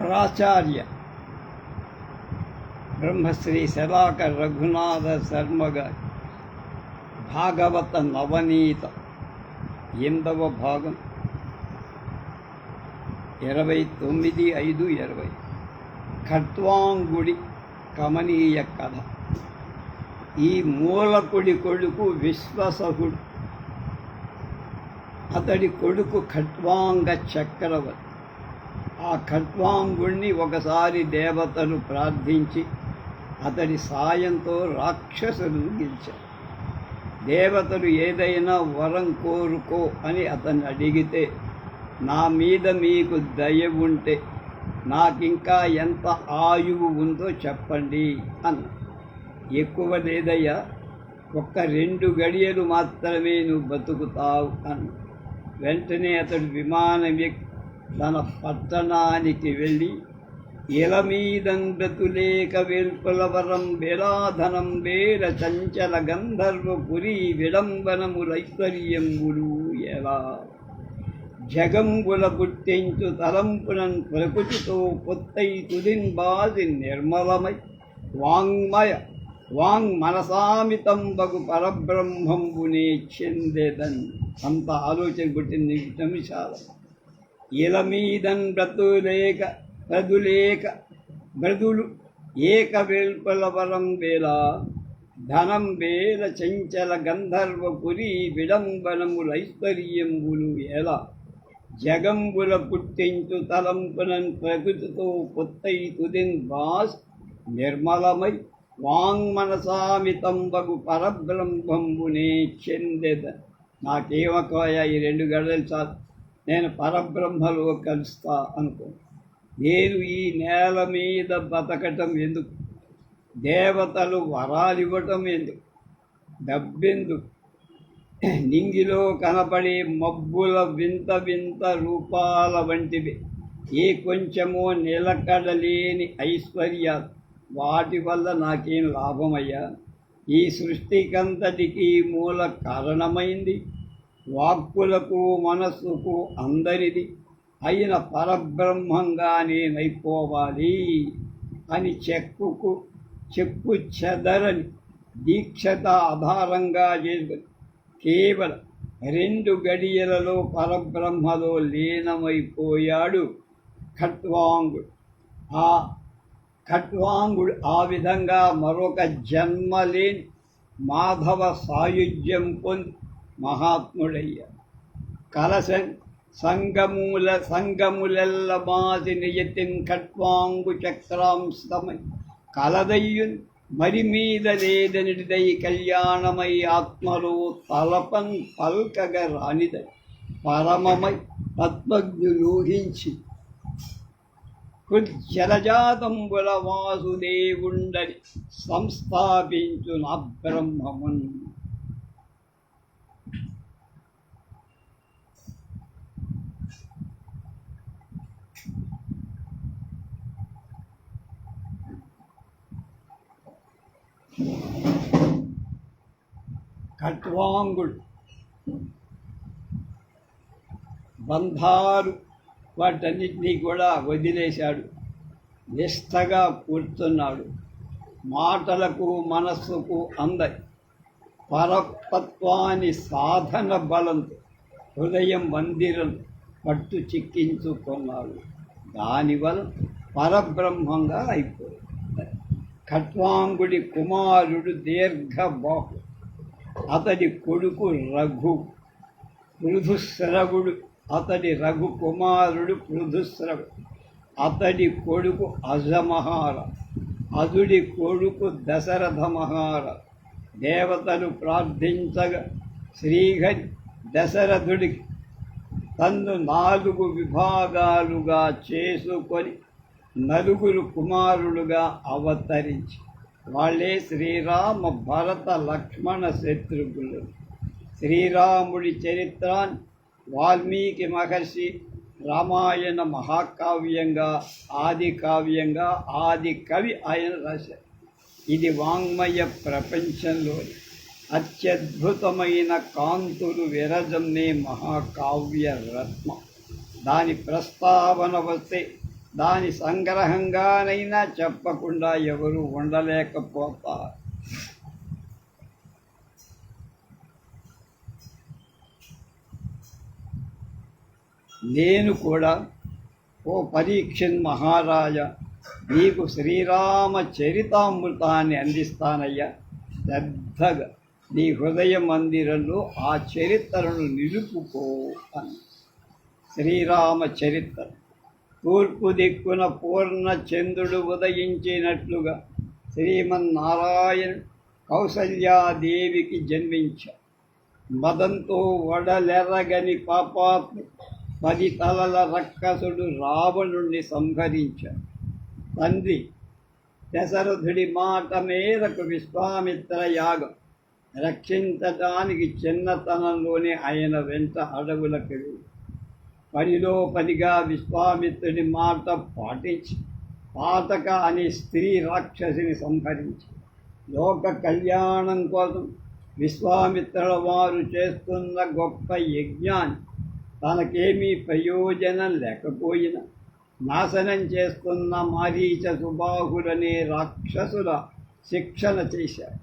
ప్రాచార్య బ్రహ్మశ్రీ శలాకర్ రఘునాథ శర్మ భాగవత నవనీత ఎనిమిదవ భాగం ఇరవై తొమ్మిది ఐదు ఇరవై ఖట్వాంగుడి కమనీయ కథ ఈ మూలకుడి కొడుకు విశ్వసహుడు అతడి కొడుకు ఖట్వాంగ చక్రవర్తి ఆ ఖట్వాంగుణ్ణి ఒకసారి దేవతలు ప్రార్థించి అతడి సాయంతో రాక్షసులు గెలిచారు దేవతలు ఏదైనా వరం కోరుకో అని అతన్ని అడిగితే నా మీద మీకు దయ ఉంటే నాకింకా ఎంత ఆయువు ఉందో చెప్పండి అన్న. ఎక్కువ లేదయ్యా ఒక్క రెండు గడియలు మాత్రమే నువ్వు బతుకుతావు అన్న. వెంటనే అతడు విమానం ఎక్కి తన పట్టణానికి వెళ్ళి ఇలమీదండతులేక వేల్పులవరం వేలాధనం వేల చంచల గంధర్వపురి విడంబనములైశ్వర్యంబులు ఎలా? జగంబుల పుట్టించు తలంపునన్ ప్రకృతితో పొత్తై తుదిన్ బాసి నిర్మలమై వాంగ్మయ వాంగ్ మనసామితం బగు పరబ్రహ్మంబునే చెందేదన్? అంత ఆలోచన పుట్టింది నిమిషాలు ఇలమీదన్ బ్రతులేక బ్రదులేక బ్రదులు ఏక వేల్పల వరం వేళ ధనం వేల చంచల గంధర్వపురి విడంబనములైశ్వర్యంబులు ఎలా జగంబుల పుట్టించు తలంపునన్ ప్రకృతితో పొత్తై తుదిన్ బాస్ నిర్మలమై వాంగ్మనసామితంబగు పరబ్రహ్మంబునే చెందెద. నాకేమకాయ ఈ రెండు గడలు చాలు. నేను పరబ్రహ్మలో కలుస్తా అనుకో. నేను ఈ నేల మీద బతకటం ఎందుకు? దేవతలు వరాలివ్వటం ఎందుకు? డబ్బెందుకు నింగిలో కనపడే మబ్బుల వింత వింత రూపాల వంటివి. ఏ కొంచెమో నిలకడలేని ఐశ్వర్యాలు. వాటి వల్ల నాకేం లాభమయ్యా? ఈ సృష్టికంతటికి మూల కారణమైంది? వాక్కులకు మనస్సుకు అందరిది. అయిన పరబ్రహ్మంగా నేనైపోవాలి అని చెక్కుకు చెక్కు చెదరని దీక్షత ఆధారంగా చేసుకుని కేవలం రెండు గడియలలో పరబ్రహ్మలో లీనమైపోయాడు ఖట్వాంగుడు ఆ ఖట్వాంగుడు ఆ విధంగా మరొక జన్మ లేని మాధవ సాయుధ్యం పొంది మహాత్ముడయ్య కలశం సంగమూల సంగములెల్ల మాసి నియతిన్ కట్వాంగు చక్రాంశమై కలదయ్యున్ మరి మీద లేదనిదై కళ్యాణమై ఆత్మలో తలపన్ పల్కగ రానిదై పరమమై తత్వజ్ఞులూహించి జలజాతంబుల వాసుదేవుండని సంస్థాపించు నా బ్రహ్మమున్ ఖట్వాంగుడు బంధాలు వాటన్నిటినీ కూడా వదిలేశాడు. నిష్టగా కూర్చున్నాడు. మాటలకు మనస్సుకు అందరి పరతత్వాన్ని సాధన బలంతో హృదయం మందిరం పట్టు చిక్కించుకున్నాడు. దానివల్ల పరబ్రహ్మంగా అయిపోయింది ఖట్వాంగుడి కుమారుడు దీర్ఘబాహు. అతడి కొడుకు రఘు పృథుశ్రవుడు అతడి రఘు కుమారుడు పృథుశ్రవుడు అతడి కొడుకు అజమహార అదుడి కొడుకు దశరథ మహార దేవతలు ప్రార్థించగా శ్రీహరి దశరథుడికి తన్ను నాలుగు విభాగాలుగా చేసుకొని నలుగురు కుమారులుగా అవతరించి వాళ్ళే శ్రీరామ భరత లక్ష్మణ శత్రుఘ్నులు. శ్రీరాముడి చరిత్రాన్ని వాల్మీకి మహర్షి రామాయణ మహాకావ్యంగా ఆది కావ్యంగా ఆది కవి ఆయన రాశారు ఇది వాంగ్మయ ప్రపంచంలోని అత్యద్భుతమైన కాంతులు విరజమ్మే మహాకావ్య రత్నం. దాని ప్రస్తావన వస్తే దాని సంగ్రహంగానైనా చెప్పకుండా ఎవరు ఉండలేకపోతారు. నేను కూడా ఓ పరీక్షన్ మహారాజా నీకు శ్రీరామ చరితామృతాన్ని అందిస్తానయ్యా. శ్రద్ధగా నీ హృదయ మందిరంలో ఆ చరిత్రను నిలుపుకో అని. శ్రీరామ చరిత్ర తూర్పు దిక్కున పూర్ణ చంద్రుడు ఉదయించినట్లుగా శ్రీమన్నారాయణ కౌసల్యాదేవికి జన్మించాడు మదంతో వడలెరగని పాపాత్మ పది తలల రక్కసుడు రావణుణ్ణి సంహరించాడు తండ్రి దశరథుడి మాట మేరకు విశ్వామిత్ర యాగం రక్షించటానికి చిన్నతనంలోనే ఆయన వెంట అడవులకు వెళ్ళి పనిలో పనిగా విశ్వామిత్రుడి మాట పాటించి పాతక అనే స్త్రీ రాక్షసిని సంహరించి లోక కళ్యాణం కోసం విశ్వామిత్రుల వారు చేస్తున్న గొప్ప యజ్ఞాన్ని తనకేమీ ప్రయోజనం లేకపోయినా నాశనం చేస్తున్న మారీచ సుబాహులనే రాక్షసుల శిక్షణ చేశారు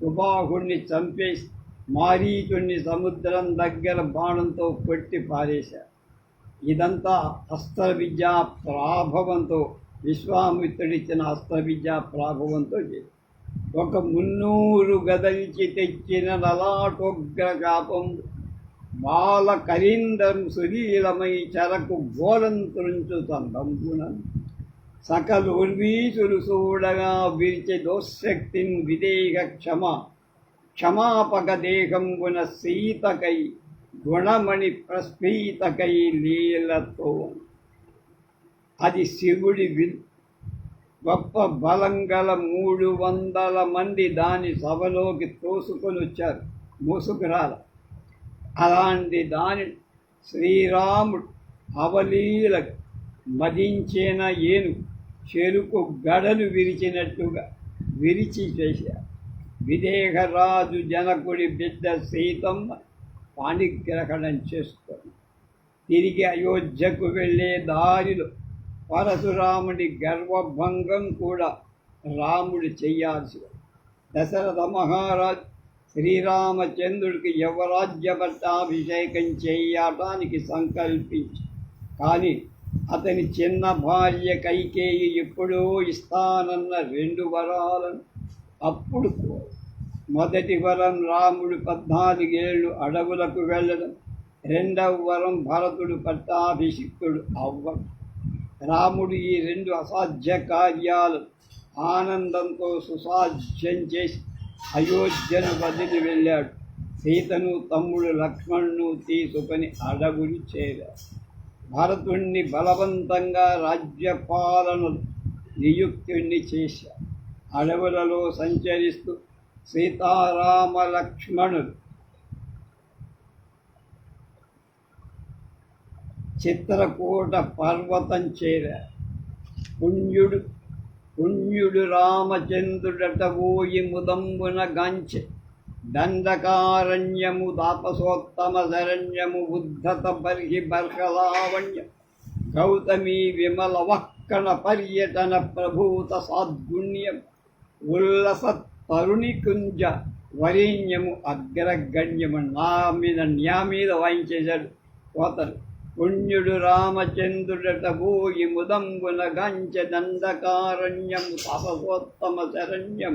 సుబాహుణ్ణి చంపేసి మారీచుణ్ణి సముద్రం దగ్గర బాణంతో కొట్టి పారేశారు ఇదంతా అస్త్ర విద్యా ప్రాభవంతో విశ్వామిత్రుడిచ్చిన అస్త్ర విద్యా ప్రాభవంతో చేసి ఒక మున్నూరు గదల్చి తెచ్చిన నలాటోగ్ర కాపం బాల కరీందం సులీలమై చెరకు గోలంతురించు సంబంధున సకల ఉర్వీసులు చూడగా విరిచి దోశక్తిన్ విదేహ క్షమ క్షమాపక దేహంబున సీతకై గుణమణి ప్రస్ఫీతకై లీలతో. అది శివుడి విల్ గొప్ప బలం గల మూడు వందల మంది దాని సభలోకి తోసుకొని వచ్చారు. మోసుకురాల. అలాంటి దాని శ్రీరాముడు అవలీల మదించిన ఏను చెరుకు గడలు విరిచినట్టుగా విరిచి చేశారు విదేహరాజు జనకుడి బిడ్డ సీతమ్మ పాణిగ్రహణం చేసుకొని తిరిగి అయోధ్యకు వెళ్ళే దారిలో పరశురాముడి గర్వభంగం కూడా రాముడు చేయాల్సి దశరథ మహారాజు శ్రీరామచంద్రుడికి యువరాజ్య పట్టాభిషేకం చేయటానికి సంకల్పించి కానీ అతని చిన్న భార్య కైకేయి ఎప్పుడో ఇస్తానన్న రెండు వరాలను అప్పుడు కోరు. మొదటి వరం రాముడు పద్నాలుగేళ్ళు అడవులకు వెళ్ళడం రెండవ వరం భరతుడు పట్టాభిషిక్తుడు అవ్వడం. రాముడు ఈ రెండు అసాధ్య కార్యాలు ఆనందంతో సుసాధ్యం చేసి అయోధ్యను వదిలి వెళ్ళాడు. సీతను తమ్ముడు లక్ష్మణ్ను తీసుకొని అడవులు చేరాడు. భరతుణ్ణి బలవంతంగా రాజ్యపాలన నియుక్తుణ్ణి చేశాడు అడవులలో సంచరిస్తూ సీతారామలక్ష్మణులు చిత్రకూట పర్వతం చేరారు పుణ్యుడు పుణ్యుడు రామచంద్రుడట ఓయి ముదంబున గాంచె. దండకారణ్యము దాపసోత్తమ శరణ్యము ఉద్ధత బర్హి బర్హలావణ్య. గౌతమి విమల వక్కణ పర్యటన ప్రభూత సాద్గుణ్యం. ఉల్లసత్ తరుణి కుంజ వరేణ్యము అగ్రగణ్యము నా మీద న్యా మీద వాయించేశాడు కోతలు పుణ్యుడు రామచంద్రుడట భూయి ముదంబున గంచ దండకారణ్యం తపసోత్తమ శరణ్యం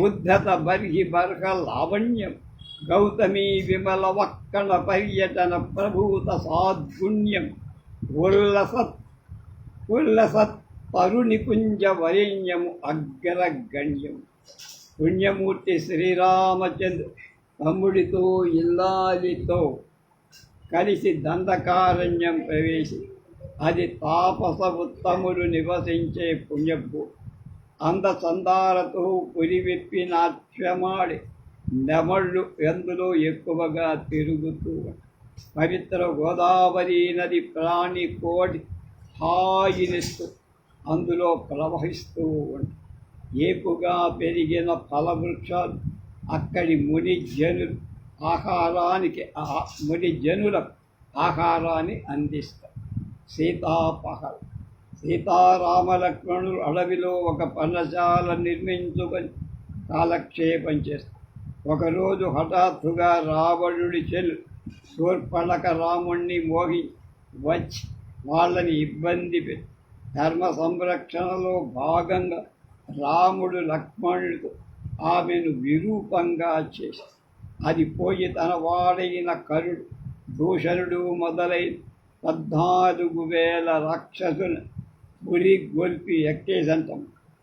ఉద్ధత బర్హి బర్హ లావణ్యం గౌతమీ విమల వక్కణ పర్యటన ప్రభూత సాద్గుణ్యం. ఉల్లసత్ ఉల్లసత్ పరుణికుంజ వరేణ్యము అగ్రగణ్యం. పుణ్యమూర్తి శ్రీరామచంద్ర తమ్ముడితో ఇల్లాలితో కలిసి దండకారణ్యం ప్రవేశి. అది తాపస ఉత్తములు నివసించే పుణ్యభూ అందచందాలతో పురివిప్పి నాట్యమాడి నెమళ్ళు ఎందులో ఎక్కువగా తిరుగుతూ పవిత్ర గోదావరి నది ప్రాణి కోటి హాయినిస్తూ అందులో ప్రవహిస్తూ ఉంటాయి ఏపుగా పెరిగిన ఫలవృక్షాలు అక్కడి ముని జను ఆహారానికి మునిజనుల ముని జనులకు ఆహారాన్ని అందిస్తారు సీతాపహల్. సీతారామలక్ష్మణులు అడవిలో ఒక పర్ణశాల నిర్మించుకొని కాలక్షేపం చేస్తారు. ఒకరోజు హఠాత్తుగా రావణుడి చెల్లు శూర్పణక రాముణ్ణి మోగి వచ్చి వాళ్ళని ఇబ్బంది పెట్టి ధర్మ సంరక్షణలో భాగంగా రాముడు లక్ష్మణుడు ఆమెను విరూపంగా చేసి అది పోయి తన వాడైన కరుడు దూషణుడు మొదలైన పద్నాలుగు వేల రాక్షసులు పురి గొల్పి ఎక్కేసంతం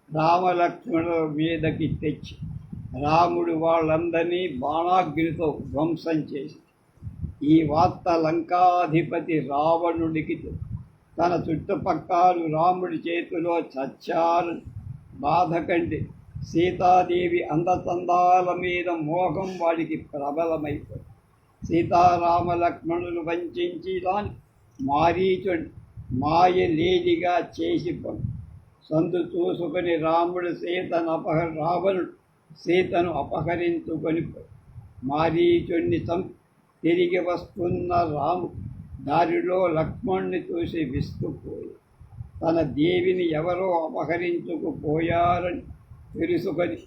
రామలక్ష్మణుల మీదకి తెచ్చి రాముడు వాళ్ళందరినీ బాణాగ్నితో ధ్వంసం చేసి ఈ వార్త లంకాధిపతి రావణుడికి తన చుట్టుపక్కలు రాముడి చేతిలో చచ్చారు. బాధ కంటే సీతాదేవి అందచందాల మీద మోహం వాడికి ప్రబలమైపోయింది సీతారామ లక్ష్మణులు వంచించి దాని మారీచుడు మాయ లేనిగా చేసి సందు చూసుకొని రాముడు సీతను అపహ రావణుడు సీతను అపహరించుకొని పోయి మారీచుణ్ణి చంపి తిరిగి వస్తున్న రాము దారిలో లక్ష్మణ్ణి చూసి విస్తుపోయి తన దేవిని ఎవరో అపహరించుకుపోయారని తెలుసుకొని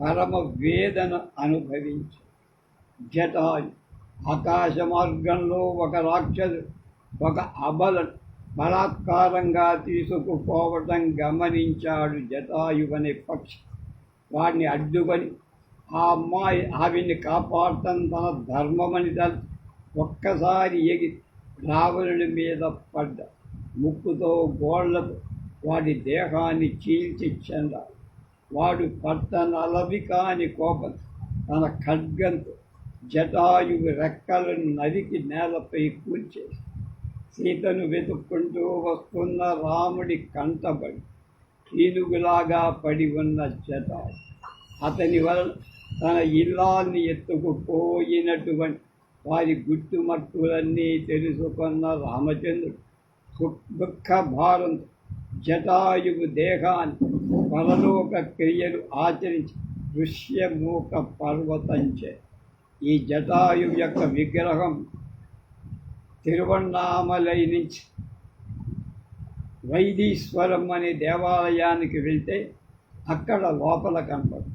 పరమ వేదన అనుభవించు. జటాయు ఆకాశ మార్గంలో ఒక రాక్షసు ఒక అబల బలాత్కారంగా తీసుకుపోవటం గమనించాడు జటాయు అనే పక్షి. వాడిని అడ్డుకొని ఆ అమ్మాయి ఆవిని కాపాడటం తన ధర్మమని తల ఒక్కసారి ఎగి రావణుడి మీద పడ్డ. ముక్కుతో గోళ్ళకు వాడి దేహాన్ని చీల్చి చెందాలి వాడు పట్టనలవి కాని కోపం తన ఖడ్గంతో జటాయు రెక్కలను నరికి నేలపై కూర్చేసి సీతను వెతుక్కుంటూ వస్తున్న రాముడి కంటబడి ఈలుగులాగా పడి ఉన్న జటాయు. అతని వలన తన ఇల్లాన్ని ఎత్తుకుపోయినటువంటి వారి గుట్టుమట్టులన్నీ తెలుసుకున్న రామచంద్రుడు సు- దుఃఖ భారం జటాయువు దేహాన్ని పరలోక క్రియలు ఆచరించి దృశ్యమూక పర్వతంచే. ఈ జటాయు యొక్క విగ్రహం తిరువన్నామలై నుంచి వైదీశ్వరం అనే దేవాలయానికి వెళ్తే అక్కడ లోపల కనపడు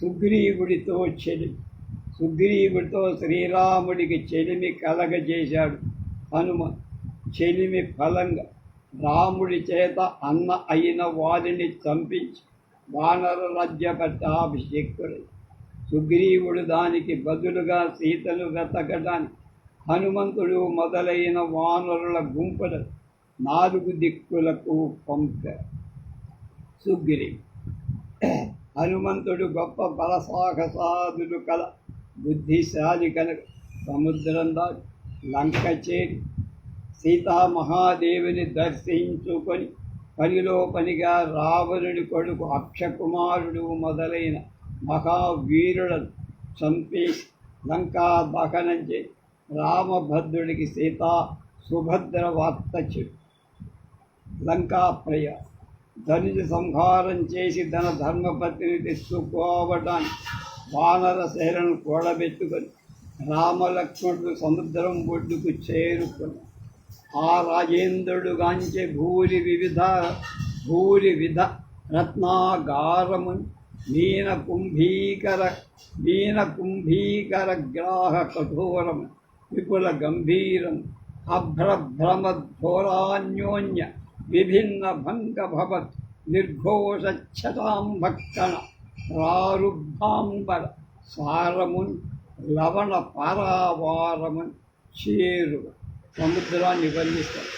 సుగ్రీవుడితో చెలి సుగ్రీవుడితో శ్రీరాముడికి చెలిమి కలగజేశాడు హనుమ చెలిమి ఫలంగా రాముడి చేత అన్న అయిన వారిని చంపించి వానర రాజ్య పట్టాభిషేకుడు సుగ్రీవుడు దానికి బదులుగా సీతను వెతకడానికి హనుమంతుడు మొదలైన వానరుల గుంపులు నాలుగు దిక్కులకు పంపారు సుగ్రీవు హనుమంతుడు గొప్ప బలసాహసాదులు కల బుద్ధిశాలి కనుక సముద్రం దాటి లంక చేరి సీతామహాదేవిని దర్శించుకొని పనిలో పనిగా రావణుడి కొడుకు అక్షకుమారుడు మొదలైన మహావీరులను చంపి లంకా దహనం చేసి రామభద్రుడికి సీతా సుభద్ర వార్త చెప్పి లంకా ప్రయ ధనుజ సంహారం చేసి ధన ధర్మపతిని తెచ్చుకోవడానికి వానర సేనను కూడబెట్టుకొని రామలక్ష్మణుడు సముద్రం ఒడ్డుకు చేరుకున్నాడు. ఆ రాజేంద్రుడు గాంచే భూరి వివిధ భూరి విధ రత్నాగారము మీన కుంభీకర మీన కుంభీకర గ్రాహ కఠోరం విపుల గంభీరం అభ్రభ్రమధ్వరాన్యోన్య విభిన్న భంగ భవత్ నిర్ఘోషచ్చతాం భక్షణ ప్రారుభాంబర సారమున్ లవణ పారావారమున్ చేరువ. సముద్రాన్ని వర్ణిస్తారు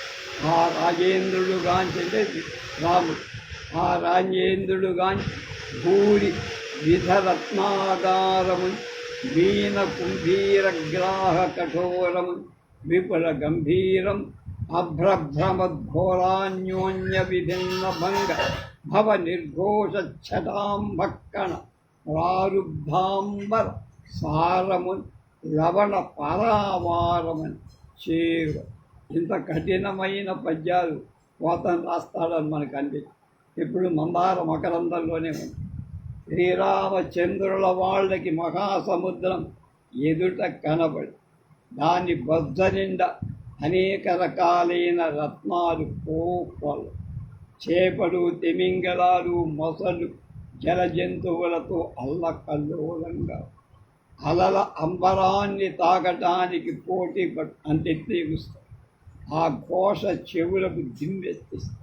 ఆ రాజేంద్రుడు గాంచే రాముడు. ఆ రాజేంద్రుడు గాంచి భూరి విధరత్నాగారము వీణ కుంభీరగ్రాహ కఠోరము విపుల గంభీరం అభ్రభ్రమద్ఘోరాన్యోన్య విభిన్న భంగ భవ నిర్ఘోషచ్చటాం ప్రారుబ్ధాంబర సారమున్ లవణ పరావారమని చీరు ఇంత కఠినమైన పద్యాలు పోతను రాస్తాడని మనకు అనిపించింది ఇప్పుడు మందార మకరందంలోనే ఉంది. శ్రీరామచంద్రుల వాళ్ళకి మహాసముద్రం ఎదుట కనబడి దాని బొజ్జ నిండా అనేక రకాలైన రత్నాలు కోపలు చేపలు తిమింగలాలు మొసలు జల జంతువులతో అల్లకల్లోలంగా అలల అంబరాన్ని తాగటానికి పోటీ పట్ అంతెత్తేగుస్తాయి ఆ ఘోష చెవులకు దింబెత్తిస్తాయి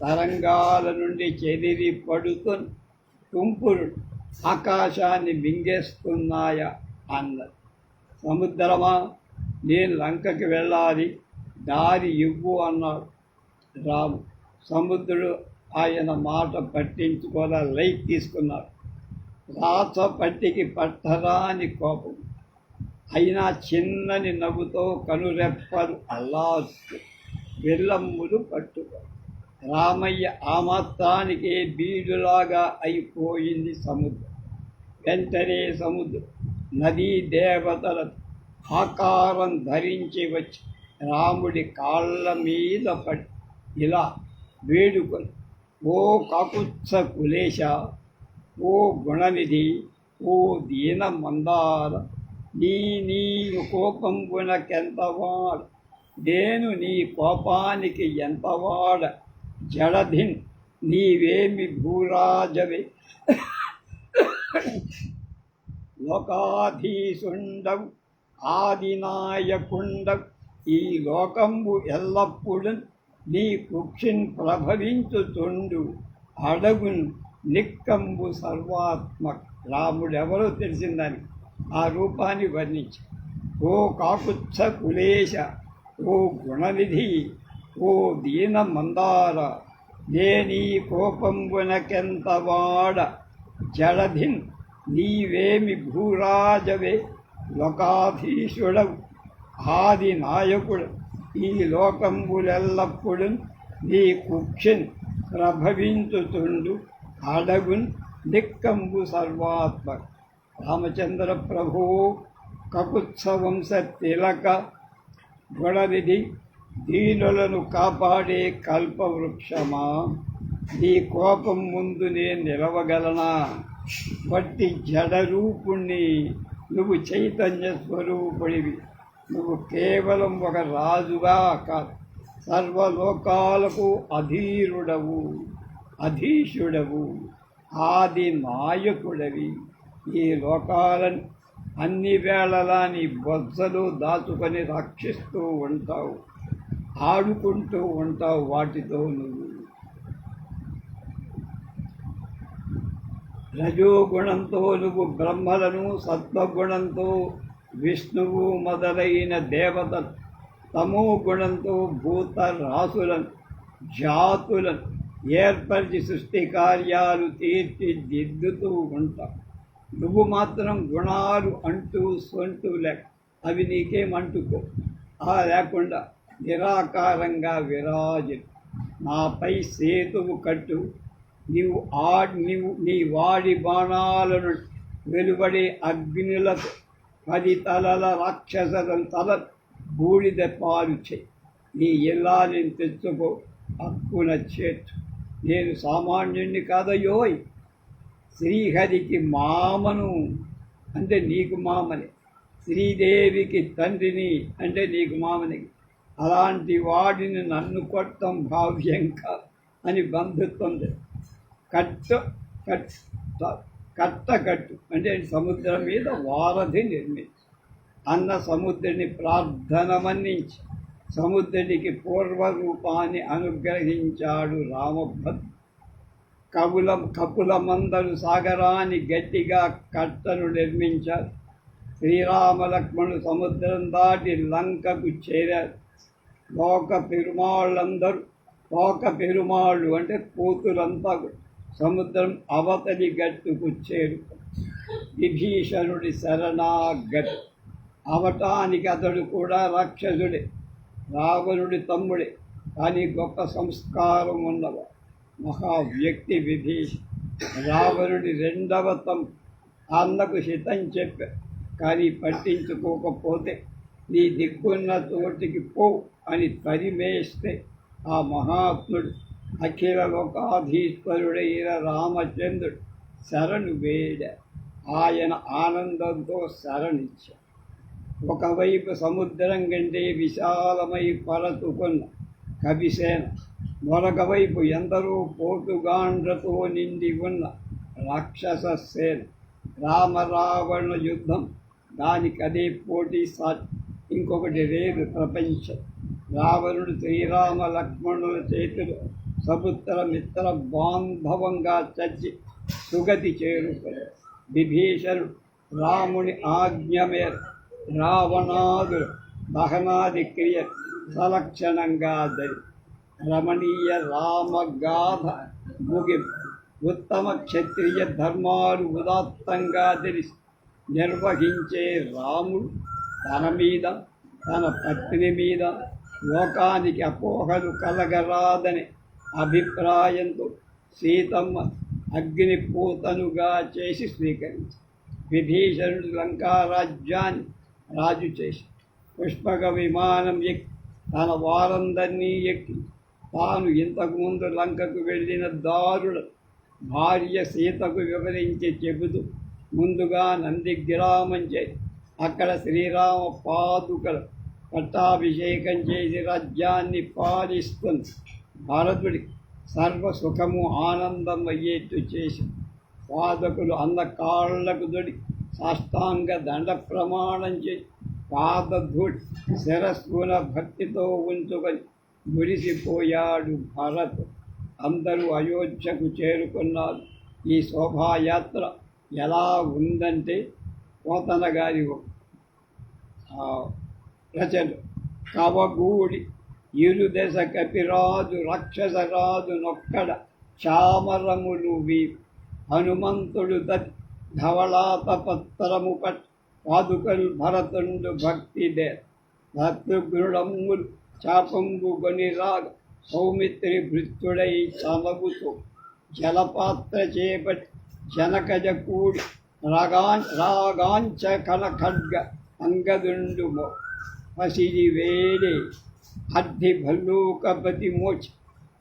తరంగాల నుండి చెదిరి పడుతూ తుంపులు ఆకాశాన్ని మింగేస్తున్నాయా అన్నది సముద్రమా? నేను లంకకి వెళ్ళాలి. దారి ఇవ్వు అన్నాడు రాము. సముద్రుడు ఆయన మాట పట్టించుకోలే లైట్ తీసుకున్నాడు. రాచ పట్టికి పట్టరాని కోపం. అయినా చిన్నని నవ్వుతో కనురెప్పలు అల్లాసు వెళ్ళమ్ములు పట్టుకో. రామయ్య ఆ మాత్రానికే బీడులాగా అయిపోయింది సముద్రం. వెంటనే సముద్రం నదీ దేవతల ఆకారం ధరించి వచ్చి రాముడి కాళ్ళ మీద పడి ఇలా వేడుకొని ఓ కాకుత్స కులేశ ఓ గుణనిధి ఓ దీన మందార నీ నీ కోపంబునకెంతవాడ నేను నీ కోపానికి ఎంతవాడ? జడధిన్ నీవేమి భూరాజవి? లోకాధీసుండవు ఆదినాయకుండవు ఈ లోకంబు ఎల్లప్పుడూ నీ కుక్షిన్ ప్రభవించుతుండు. అడుగును నిక్కంబు సర్వాత్మ రాముడెవరో తెలిసిందని. ఆ రూపాన్ని వర్ణించి. ఓ కాకుత్స కులేశ ఓ గుణనిధి ఓ దీన మందార నేనీ కోపంబునకెంతవాడ జడధిన్ నీవేమి భూరాజవే లోకాధీశుడవు ఆది నాయకుడు. ఈ లోకంబులెల్లప్పుడు నీ కుక్షిన్ ప్రభవించుతుండు. అడగున్ దిక్కంబు సర్వాత్మ. రామచంద్ర ప్రభు కపుత్సవంశ తిలక గుణవిధి దీనులను కాపాడే కల్పవృక్షమా. నీ కోపం ముందు నేను నిలవగలనా? వట్టి జడరూపుణ్ణి నువ్వు చైతన్య స్వరూపుడివి. నువ్వు కేవలం ఒక రాజుగా కాదు సర్వలోకాలకు అధీరుడవు. అధీశుడవు ఆది నాయకుడవి ఈ లోకాలను అన్ని వేళలా నీ బొజ్జలు దాచుకొని రక్షిస్తూ ఉంటావు ఆడుకుంటూ ఉంటావు వాటితో నువ్వు. రజోగుణంతో నువ్వు బ్రహ్మలను సత్వగుణంతో విష్ణువు మొదలైన దేవత తమో గుణంతో భూత రాసులను జాతులను ఏర్పరిచి సృష్టి కార్యాలు తీర్చిదిద్దుతూ ఉంటావు నువ్వు మాత్రం గుణాలు అంటూ సొంటూ లేక అవి నీకేమంటుకో. ఆ లేకుండా నిరాకారంగా విరాజు. నాపై సేతువు కట్టు. నీవు ఆ నీవు నీ వాడి బాణాలను వెలువడే అగ్నిలకు పది తలల రాక్షసలను తల బూడిద పాలు చేయి. నీ ఇల్లాలిని తెచ్చుకో హక్కున చేర్చు. నేను సామాన్యుణ్ణి కాదయ్యోయ్ శ్రీహరికి మామను అంటే నీకు మామని. శ్రీదేవికి తండ్రిని అంటే నీకు మామని. అలాంటి వాడిని నన్ను కొట్టం భావ్యం కాదు అని బంధుత్వం లేదు. కట్ కట్ట కట్టు అంటే సముద్రం మీద వారధి నిర్మించి. అన్న సముద్రుని ప్రార్థన మన్నించి. సముద్రునికి పూర్వరూపాన్ని అనుగ్రహించాడు రామభద్. కవుల కపులమందరు సాగరాన్ని గట్టిగా కట్టను నిర్మించారు. శ్రీరామలక్ష్మణుడు సముద్రం దాటి లంకకు చేరారు. లోక పెరుమాళ్ళందరూ లోక పెరుమాళ్ళు అంటే కూతురంతా సముద్రం అవతలి గట్టుకు చేరు. విభీషణుడి శరణాగతి. అవటానికి అతడు కూడా రాక్షసుడే. రావణుడి తమ్ముడే కానీ గొప్ప సంస్కారం ఉన్నవ మహా వ్యక్తి విభీష రావణుడి రెండవ తం అన్నకు హితం చెప్పా కానీ పట్టించుకోకపోతే నీ దిక్కున్న చోటికి పో అని తరిమేస్తే ఆ మహాత్ముడు అఖిల లోకాధీశ్వరుడైన ఒకవైపు సముద్రం కంటే విశాలమై పరతుకున్న కవిసేన మరొక వైపు ఎందరో పోటుగాండ్రతో నిండి ఉన్న రాక్షస సేన. రామరావణ యుద్ధం దానికి అదే పోటీ సాటి ఇంకొకటి లేదు ప్రపంచం. రావణుడు శ్రీరామ లక్ష్మణుల చేతులు సముద్ర మిత్ర బాంధవంగా చచ్చి సుగతి చేరుకుని విభీషణుడు రాముని ఆజ్ఞ మేర రావణాదులు దహనాది క్రియ సలక్షణంగా దరి. రమణీయ రామగాథ ముగింపు ఉత్తమ క్షత్రియ ధర్మాలు ఉదాత్తంగా తెలిసి నిర్వహించే రాముడు తన మీద తన పత్ని మీద లోకానికి అపోహలు కలగరాదని అభిప్రాయంతో సీతమ్మ అగ్నిపూతనుగా చేసి స్వీకరించి విభీషణుడు లంకారాజ్యాన్ని రాజు చేసి పుష్పక విమానం ఎక్కి తన వారందరినీ ఎక్కి తాను ఇంతకుముందు లంకకు వెళ్ళిన దారుడు భార్య సీతకు వివరించి చెబుతూ ముందుగా నందిగ్రామం చేసి అక్కడ శ్రీరామ పాదుకలు పట్టాభిషేకం చేసి రాజ్యాన్ని పాలిస్తుంది భారతుడి సర్వ సుఖము ఆనందం అయ్యేట్టు చేసి పాదకులు అన్న కాళ్ళకు దొడి సాష్టాంగ దండ ప్రమాణం చేసి పాదధూడి శిరస్సున భక్తితో ఉంచుకొని మురిసిపోయాడు భరత్. అందరూ అయోధ్యకు చేరుకున్నారు. ఈ శోభాయాత్ర ఎలా ఉందంటే పోతన గారి ఆ, రచన. కవగూడి ఇరు దశ కపిరాజు రాక్షసరాజు నొక్కడ చామరములు వీ హనుమంతుడు దత్తి ధవళాత పట్ పాదుకల్ భరతుండు భక్తి దే. భక్తృగుణములు చాపంబు కొని సౌమిత్రి భృత్యుడై చమగుతూ జలపాత్ర చేపట్ జనకజ కూడి రాగాన్ రాగాంచ కనఖడ్గ అంగదుండు పసిడి వేడే అడ్డి భల్లూకపతి మోచ్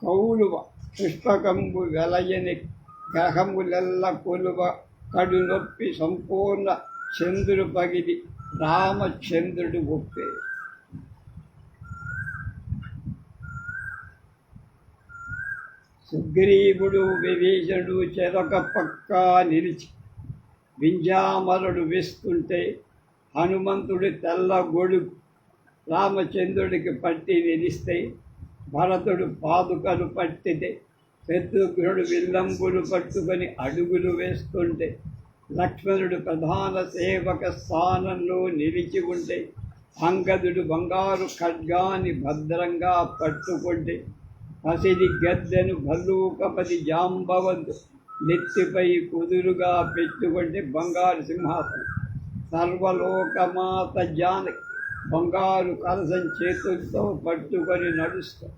కౌలువ పుష్పకంబు వెలయని గ్రహములెల్ల కొలువ కడు నొప్పి సంపూర్ణ చంద్రుడు పగిలి రామచంద్రుడు ఒప్పే సుగ్రీవుడు విభీషణుడు చెరొక పక్క నిలిచి వింజామరుడు వేస్తుంటే హనుమంతుడు తెల్ల గొడుగు రామచంద్రుడికి పట్టి నిలిస్తే భరతుడు పాదుకలు పట్టితే శత్రుఘ్నుడు విల్లంబులు పట్టుకొని అడుగులు వేస్తుంటే లక్ష్మణుడు ప్రధాన సేవక స్థానంలో నిలిచి ఉంటే అంగదుడు బంగారు ఖడ్గాన్ని భద్రంగా పట్టుకుంటే పసిది గద్దెను భల్లూకపతి జాంబవంతు నెత్తిపై కుదురుగా పెట్టుకుంటే బంగారు సింహాసనం. సర్వలోకమాత జానకి బంగారు కలసం చేతులతో పట్టుకొని నడుస్తాం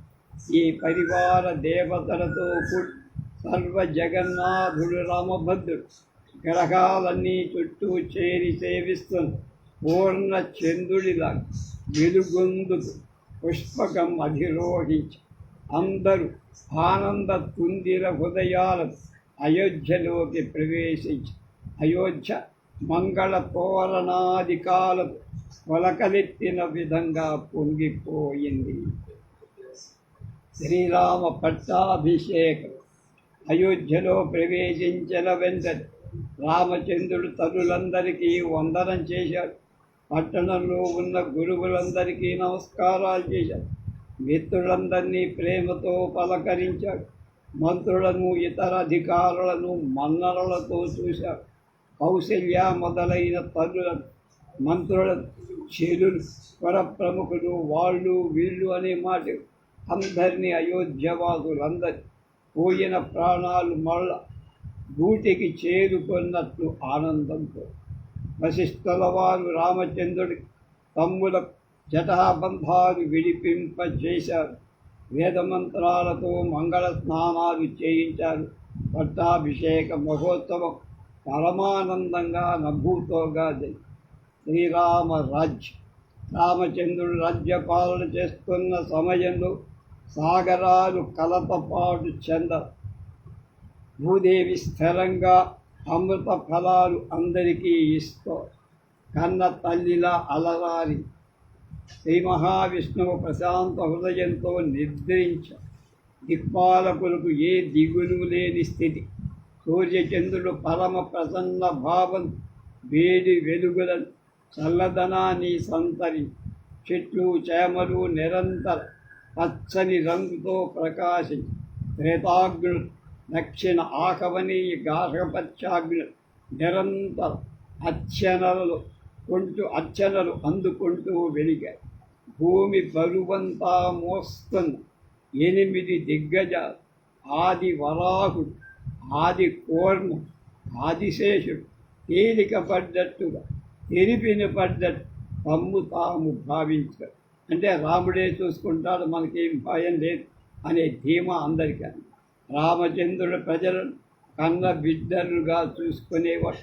ఈ పరివార దేవతలతో సర్వ జగన్నాథుడు రామభద్రుడు. గ్రహాలన్నీ చుట్టూ చేరి సేవిస్తున్న పూర్ణ చంద్రుడిలా వెలుగొందుకు పుష్పకం అధిరోహించి అందరూ ఆనంద తుందిర హృదయాలను అయోధ్యలోకి ప్రవేశించి అయోధ్య మంగళ తోరణాధికాలకు వలకలెత్తిన విధంగా పొంగిపోయింది. శ్రీరామ పట్టాభిషేకం అయోధ్యలో ప్రవేశించిన వెంటనే రామచంద్రుడు తల్లులందరికీ వందనం చేశాడు. పట్టణంలో ఉన్న గురువులందరికీ నమస్కారాలు చేశాడు. మిత్రులందరినీ ప్రేమతో పలకరించాడు. మంత్రులను ఇతర అధికారులను మన్నరులతో చూశాడు. కౌశల్య మొదలైన తల్లులను మంత్రుల చెలులు స్వర ప్రముఖులు వాళ్ళు వీళ్ళు అనే మాట అందరినీ అయోధ్యవాసులందరి పోయిన ప్రాణాలు మళ్ళ గూటికి చేరుకున్నట్లు ఆనందంతో వశిష్ఠుల వారు రామచంద్రుడి తమ్ముల జటాబంధాలు విడిపింపజేశారు. వేదమంత్రాలతో మంగళ స్నానాలు చేయించారు. పట్టాభిషేక మహోత్సవం పరమానందంగా నభూతోగా శ్రీరామ రాజ్య రామచంద్రుడు రాజ్యపాలన చేస్తున్న సమయంలో సాగరాలు కలతపాటు చెంద భూదేవి స్థిరంగా అమృత ఫలాలు అందరికీ ఇస్తూ కన్న తల్లిలా అలరారి శ్రీ మహావిష్ణువు ప్రశాంత హృదయంతో నిద్రించ దిక్పాలకులకు ఏ దిగులు లేని స్థితి. సూర్యచంద్రుడు పరమ ప్రసన్న భావం వేడి వెలుగులను చల్లదనాన్ని సంతరి చెట్లు చేమలు నిరంతర పచ్చని రంగుతో ప్రకాశించి త్రేతాగ్ను దక్షిణ ఆకవనీయ గార్హపత్యాగ్నులు నిరంతర అర్చనలు కొంటూ అర్చనలు అందుకుంటూ వెలిగాయి. భూమి బరువంతా మోస్తున్న ఎనిమిది దిగ్గజ ఆది వరాహుడు ఆది కూర్మ ఆదిశేషుడు తేలిక పడ్డట్టుగా తెరిపిన పడ్డట్టు తమ్ము తాము భావించారు. అంటే రాముడే చూసుకుంటాడు మనకేం భయం లేదు అనే ధీమా అందరికీ రామచంద్రుడు ప్రజలను కన్న బిడ్డలుగా చూసుకునేవాడు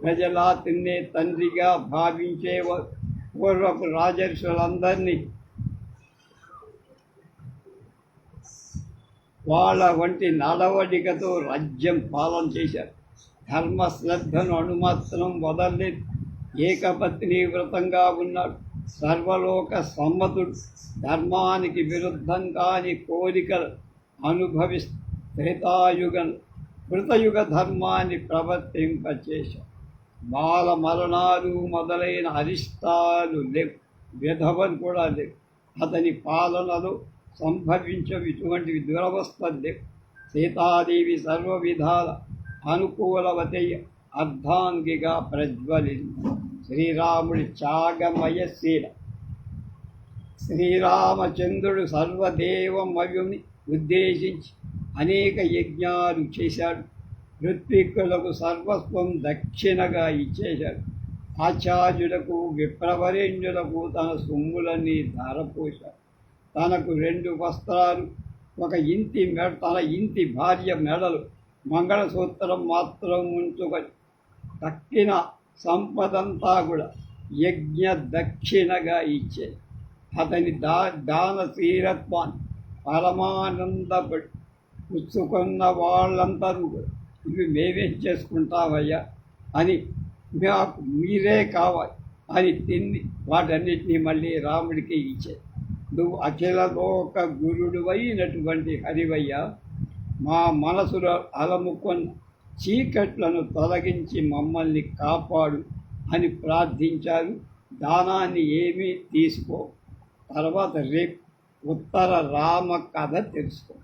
ప్రజలా తిన్నే తండ్రిగా భావించేవారు పూర్వపు రాజర్షులందరినీ వాళ్ళ వంటి నడవడికతో రాజ్యం పాలన చేశారు. ధర్మశ్రద్ధను అనుమాత్రం వదలలేదు. ఏకపత్ని వ్రతంగా ఉన్నాడు. సర్వలోక సమ్మతుడు ధర్మానికి విరుద్ధం కాని కోరికలు అనుభవిస్తూ త్రేతాయుగం కృతయుగ ధర్మాన్ని ప్రవర్తింపచేశాడు బాల మరణాలు మొదలైన అరిష్టాలు లేవు విధవలు కూడా లేవు. అతని పాలనలో సంభవించవు ఇటువంటివి దురవస్థ లేవు. సీతాదేవి సర్వ విధాల అనుకూలవతయ్య అర్ధాంగిగా ప్రజ్వలింది శ్రీరాముడి త్యాగమయశీల శ్రీరామచంద్రుడు సర్వదేవమయుని ఉద్దేశించి అనేక యజ్ఞాలు చేశాడు. ఋత్విక్కులకు సర్వస్వం దక్షిణగా ఇచ్చేశాడు. ఆచార్యులకు విప్రవరేణ్యులకు తన సొమ్ములన్నీ ధారపోశాడు. తనకు రెండు వస్త్రాలు ఒక ఇంటి మెడ తన ఇంటి భార్య మెడలు మంగళసూత్రం మాత్రం ఉంచుకొని తక్కిన సంపదంతా కూడా యజ్ఞ దక్షిణగా ఇచ్చే. అతని దా దానశీలత్వాన్ని పరమానందపడి. పుచ్చుకున్న వాళ్ళందరూ కూడా ఇవి మేమేం చేసుకుంటామయ్యా అని మాకు మీరే కావాలి అని తిని వాటన్నిటినీ మళ్ళీ రాముడికి ఇచ్చే. నువ్వు అఖిలలోక గురుడు అయినటువంటి హరివయ్య మా మనసులో అలముకున్న చీకట్లను తొలగించి మమ్మల్ని కాపాడు అని ప్రార్థించారు. దానాన్ని ఏమీ తీసుకో. తర్వాత రేపు ఉత్తర రామ కథ తెలుసుకో.